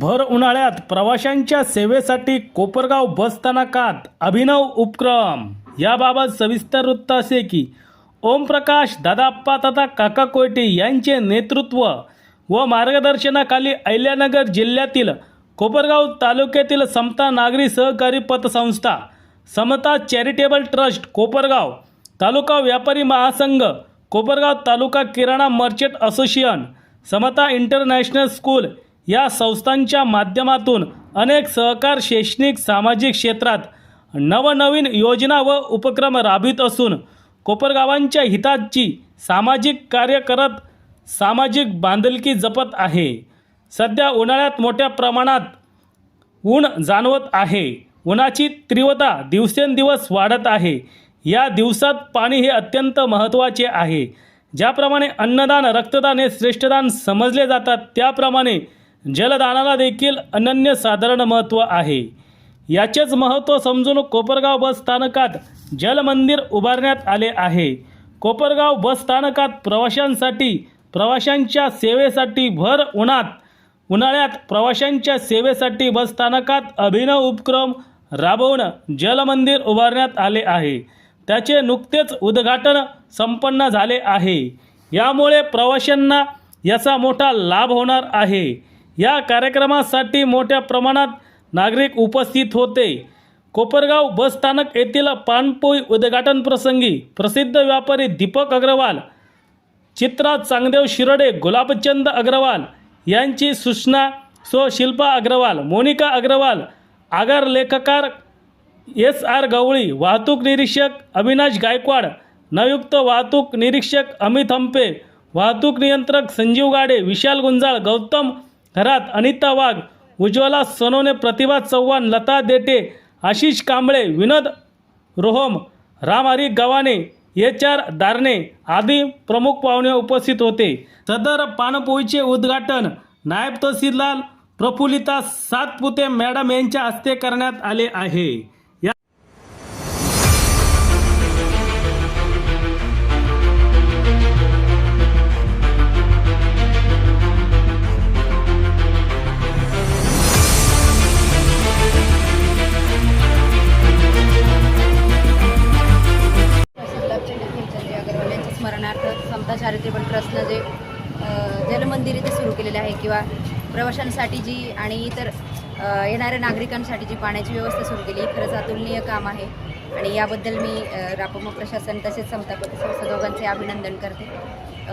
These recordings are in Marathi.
भर उन्हाळ्यात प्रवाशांच्या सेवेसाठी कोपरगाव बसस्थानकात अभिनव उपक्रम. याबाबत सविस्तर वृत्त असे की ओमप्रकाश दादाप्पा तथा काका कोयटे यांचे नेतृत्व व मार्गदर्शनाखाली अहिल्यानगर जिल्ह्यातील कोपरगाव तालुक्यातील समता नागरी सहकारी पतसंस्था समता चॅरिटेबल ट्रस्ट कोपरगाव तालुका व्यापारी महासंघ Kopargaon taluka kirana merchant association Samata international school या संस्थांच्या माध्यमातून अनेक सहकार शैक्षणिक सामाजिक क्षेत्रात नवनवीन योजना व उपक्रम राबवित असून कोपरगावांच्या हिताची सामाजिक कार्य करत सामाजिक बांधिलकी जपत आहे. सध्या उन्हाळ्यात मोठ्या प्रमाणात ऊन जाणवत आहे. उन्हाची तीव्रता दिवसेंदिवस वाढत आहे. या दिवसात पाणी हे अत्यंत महत्त्वाचे आहे. ज्याप्रमाणे अन्नदान रक्तदान हे श्रेष्ठदान समजले जातात त्याप्रमाणे जलदानाला देखील अनन्य साधारण महत्त्व आहे. याचेच महत्त्व समजून कोपरगाव बस स्थानकात जलमंदिर उभारण्यात आले आहे. कोपरगाव बस स्थानकात प्रवाशांसाठी प्रवाशांच्या सेवेसाठी भर उन्हात उन्हाळ्यात प्रवाशांच्या सेवेसाठी बसस्थानकात अभिनव उपक्रम राबवून जलमंदिर उभारण्यात आले आहे. त्याचे नुकतेच उद्घाटन संपन्न झाले आहे. यामुळे प्रवाशांना याचा मोठा लाभ होणार आहे. या कार्यक्रमासाठी मोठ्या प्रमाणात नागरिक उपस्थित होते. कोपरगाव बसस्थानक येथील पाणपोई उद्घाटन प्रसंगी प्रसिद्ध व्यापारी दीपक अग्रवाल चित्रा चांगदेव शिरडे गुलाबचंद अग्रवाल यांची सूचना सो शिल्पा अग्रवाल मोनिका अग्रवाल आगार लेखकार एस आर गवळी वाहतूक निरीक्षक अविनाश गायकवाड नयुक्त वाहतूक निरीक्षक अमित हंपे वाहतूक नियंत्रक संजीव गाडे विशाल गुंजाळ गौतम घरात अनिता वाघ उज्ज्वला सोनवणे प्रतिभा चव्हाण लता देटे आशिष कांबळे विनोद रोहम रामहरी गव्हाणे एच आर दारणे आदी प्रमुख पाहुणे उपस्थित होते. सदर पानपोईचे उद्घाटन नायब तहसीलदार प्रफुल्लिता सातपुते मॅडम यांच्या हस्ते करण्यात आले आहे. मंदिर इथे सुरू केलेले आहे किंवा प्रवाशांसाठी जी आणि इतर येणाऱ्या नागरिकांसाठी जी पाण्याची व्यवस्था सुरू केली ही खरंच अतुलनीय काम आहे. आणि याबद्दल मी रापम प्रशासन तसेच समता संस्था दोघांचे अभिनंदन करते.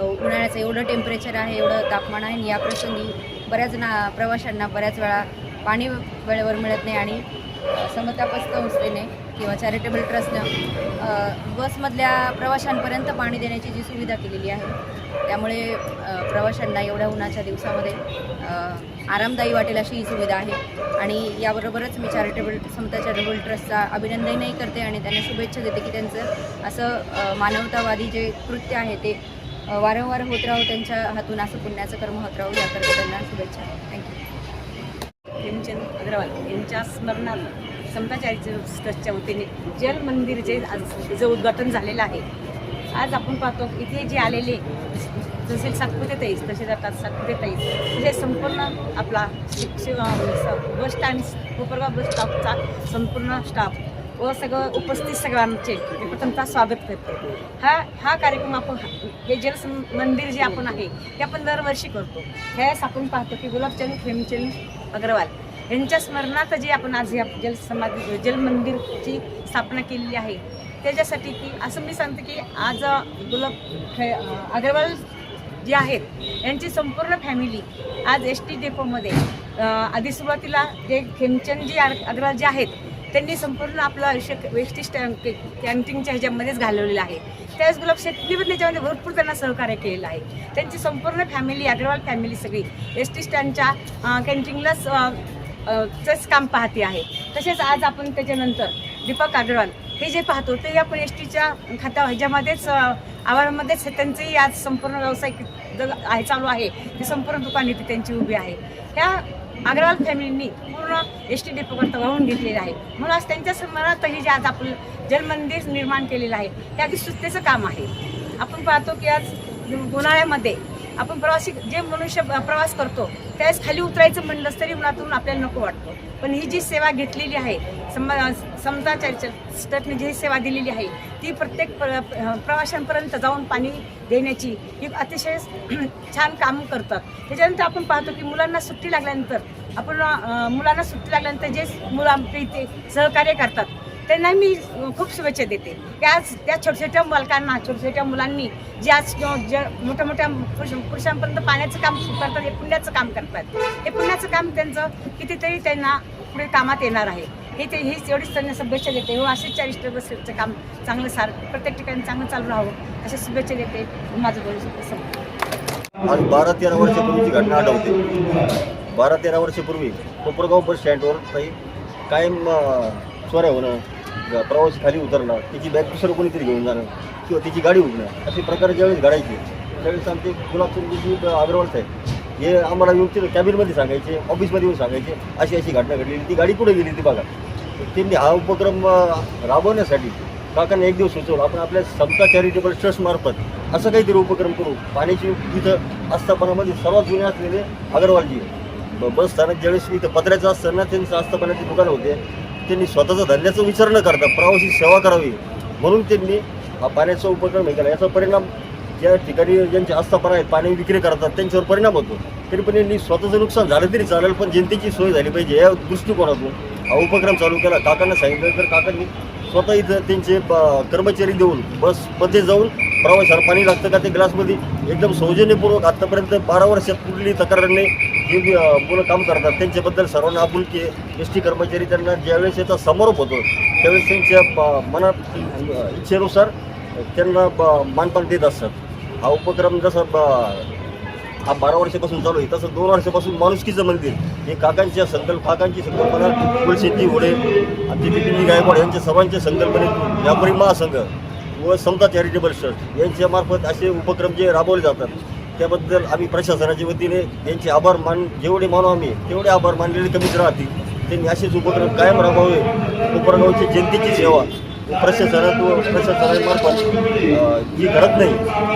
उन्हाळ्याचं एवढं टेम्परेचर आहे एवढं तापमान आहे आणि याप्रसंगी बऱ्याच ना प्रवाशांना बऱ्याच वेळा पाणी वेळेवर मिळत नाही आणि अ, समता संस्थेने किंवा चॅरिटेबल ट्रस्टनं बसमधल्या प्रवाशांपर्यंत पाणी देण्याची जी सुविधा केलेली आहे त्यामुळे प्रवाशांना एवढ्या उन्हाच्या दिवसामध्ये आरामदायी वाटेल अशी ही सुविधा आहे. आणि याबरोबरच मी चॅरिटेबल समता चॅरिटेबल ट्रस्टचा अभिनंदनही करते आणि त्यांना शुभेच्छा देते की त्यांचं असं मानवतावादी जे कृत्य आहे ते वारंवार होत राहू त्यांच्या हातून असं पुण्याचं कर्म होत राहू याकरता त्यांना शुभेच्छा. थँक्यू हेमचंद अग्रवाल यांच्या स्मरणार्थ समता चॅरिटेबल ट्रस्टच्या वतीने जल मंदिर जे आज जे उद्घाटन झालेलं आहे. आज आपण पाहतो इथे जे आलेले जसे सातपुते ताईस तसे जातात सातपुते ताईस हे म्हणजे संपूर्ण आपला शिक- बस स्टँड कोपरगाव बस स्टॉपचा संपूर्ण स्टाफ व सगळं उपस्थित सगळ्यांचे मी प्रथमतः स्वागत करते. हा हा कार्यक्रम आपण हे जल सं- मंदिर जे आपण आहे ते आपण दरवर्षी करतो. ह्यावेळेस आपण पाहतो की गुलाबचंद खेमचंद अग्रवाल यांच्या स्मरणार्थ जे आपण आज या जल समाधी स्थापना केलेली आहे त्याच्यासाठी की असं मी सांगते की आज गुलाब खे अग्रवाल जे आहेत यांची संपूर्ण फॅमिली आज एस टी डेपोमध्ये आधी सुरुवातीला जे खेमचंद जी अग्रवाल जे आहेत त्यांनी संपूर्ण आपलं आयुष्य वेस्टी स्टॅम्प कॅन्टीनच्या ह्याच्यामध्येच घालवलेलं आहे. त्यावेळेस गुलाब शेट्टी त्याच्यामध्ये भरपूर त्यांना सहकार्य केलेलं आहे. त्यांची संपूर्ण फॅमिली अग्रवाल फॅमिली सगळी एस टी स्टँडच्या कॅन्टीनलाच चंच काम पाहते आहे. तसेच आज आपण त्याच्यानंतर दीपक अग्रवाल हे जे पाहतो ते आपण एस टीच्या खाता ह्याच्यामध्येच आवारामध्येच त्यांचंही आज संपूर्ण व्यावसायिक आहे चालू आहे. ते संपूर्ण दुकान इथे त्यांची उभी आहे. ह्या अग्रवाल फॅमिलींनी पूर्ण एस टी डेपोकरता वाहून घेतलेलं आहे. म्हणून आज त्यांच्या स्मरणार्थही जे आज आपलं जलमंदिर निर्माण केलेलं आहे हे अगदी सुस्तेचं काम आहे. आपण पाहतो की आज उन्हाळ्यामध्ये आपण प्रवासी जे मनुष्य प्रवास करतो त्यावेळेस खाली उतरायचं म्हणलंच तरी उन्हातून आपल्याला नको वाटतं. पण ही जी सेवा घेतलेली आहे समजा समजा स्टटने जी सेवा दिलेली आहे ती प्रत्येक प्र प्रवाशांपर्यंत जाऊन पाणी देण्याची ही अतिशय छान काम करतात. त्याच्यानंतर आपण पाहतो की मुलांना सुट्टी लागल्यानंतर आपण मुलांना सुट्टी लागल्यानंतर जे मुलं आमच्या इथे सहकार्य करतात त्यांना मी खूप शुभेच्छा देते. त्या आज त्या छोट्या छोट्या बालकांना छोट्या छोट्या मुलांनी जे आज मोठ्या मोठ्या पुरुष- पुरुषांपर्यंत पाण्याचं काम करतात हे पुण्याचं काम करतात. हे पुण्याचं काम त्यांचं कितीतरी त्यांना पुढे कामात येणार आहे. हे ते हीच एवढीच त्यांना शुभेच्छा देते. हो असेच चाळीस बसचं काम चांगलं सार प्रत्येक ठिकाणी चांगलं चालू राहावं अशा शुभेच्छा देते माझं बोलू आज बारा तेरा वर्षापूर्वीची घटना आठवते बारा तेरा वर्षापूर्वी कोपरगाव बस स्टँडवर काही कायम अं, चोऱ्या होणं प्रवासी खाली उतरणं तिची बॅग दुसरं कोणीतरी घेऊन जाणं किंवा तिची गाडी उडणं असे प्रकार ज्यावेळेस घडायचे त्यावेळेस आमचे गुलाबचंदजी अग्रवाल साहेब हे आम्हाला येऊन तिथं कॅबिनमध्ये सांगायचे ऑफिसमध्ये येऊन सांगायचे अशी अशी घटना घडलेली ती गाडी कुठे गेली ती बघा. त्यांनी हा उपक्रम राबवण्यासाठी काकांना एक दिवस सुचवलं आपण आपल्या समता चॅरिटेबल ट्रस्टमार्फत असं काहीतरी उपक्रम करू. पाण्याची इथं आस्थापनामध्ये सर्वात जुने असलेले अगरवालजी. ब- बस स्थानक ज्यावेळेस इथं पत्र्याचं असताना त्यांचं आस्थापनाचे दुकान होते. त्यांनी स्वतःचा धंद्याचा विचार न करता प्रवासी सेवा करावी म्हणून त्यांनी हा पाण्याचा उपक्रम हे केला. याचा परिणाम ज्या ठिकाणी ज्यांचे आस्थापना आहेत पाणी विक्री करतात त्यांच्यावर परिणाम होतो. तरी पण यांनी स्वतःचं नुकसान झालं तरी चालेल पण जनतेची सोय झाली पाहिजे या दृष्टिकोनातून. हा उपक्रम चालू केला. काकांना सांगितलं तर काकांनी स्वतः इथं त्यांचे ब- कर्मचारी देऊन बसमध्ये जाऊन प्रवाशाला पाणी लागतं का ते ग्लासमध्ये एकदम सौजन्यपूर्वक आत्तापर्यंत बारा वर्षात कुठली तक्रार नाही जे मुलं काम करतात त्यांच्याबद्दल सर्वांना आपुलकी एस टी कर्मचारी त्यांना ज्यावेळेस याचा समारोप होतो त्यावेळेस त्यांच्या मनात इच्छेनुसार त्यांना ब- मानपान देत असतात. हा उपक्रम जसा हा बारा वर्षापासून चालू आहे तसं दोन वर्षापासून माणुसकीचं मंदिर हे काकांच्या संकल्प काकांची संकल्पना फुलशेती घोडे दिलीपिनी गायकवाड यांच्या सर्वांच्या संकल्पनेतून व्यापारी महासंघ व समता चॅरिटेबल ट्रस्ट यांच्या मार्फत असे उपक्रम जे राबवले जातात. त्याबद्दल आम्ही प्रशासनाच्या वतीने यांचे आभार मान जेवढे मानू आम्ही तेवढे आभार मानलेले कमीच राहतील. त्यांनी असेच उपक्रम कायम राबवावे कोपरगावची जनतेची सेवा. प्रशासनात व प्रशासनामार्फत जी घडत नाही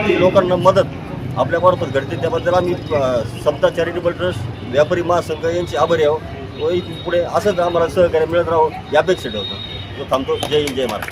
ती लोकांना मदत आपल्यामार्फत घडते. त्याबद्दल आम्ही अ, चॅरिटेबल ट्रस्ट व्यापारी महासंघ यांचे आभारी आहोत. व इथून पुढे असंच आम्हाला सहकार्य मिळत राहावं यापेक्षा ठेवतो. तो थांबतो. जय हिंद जय महाराष्ट्र.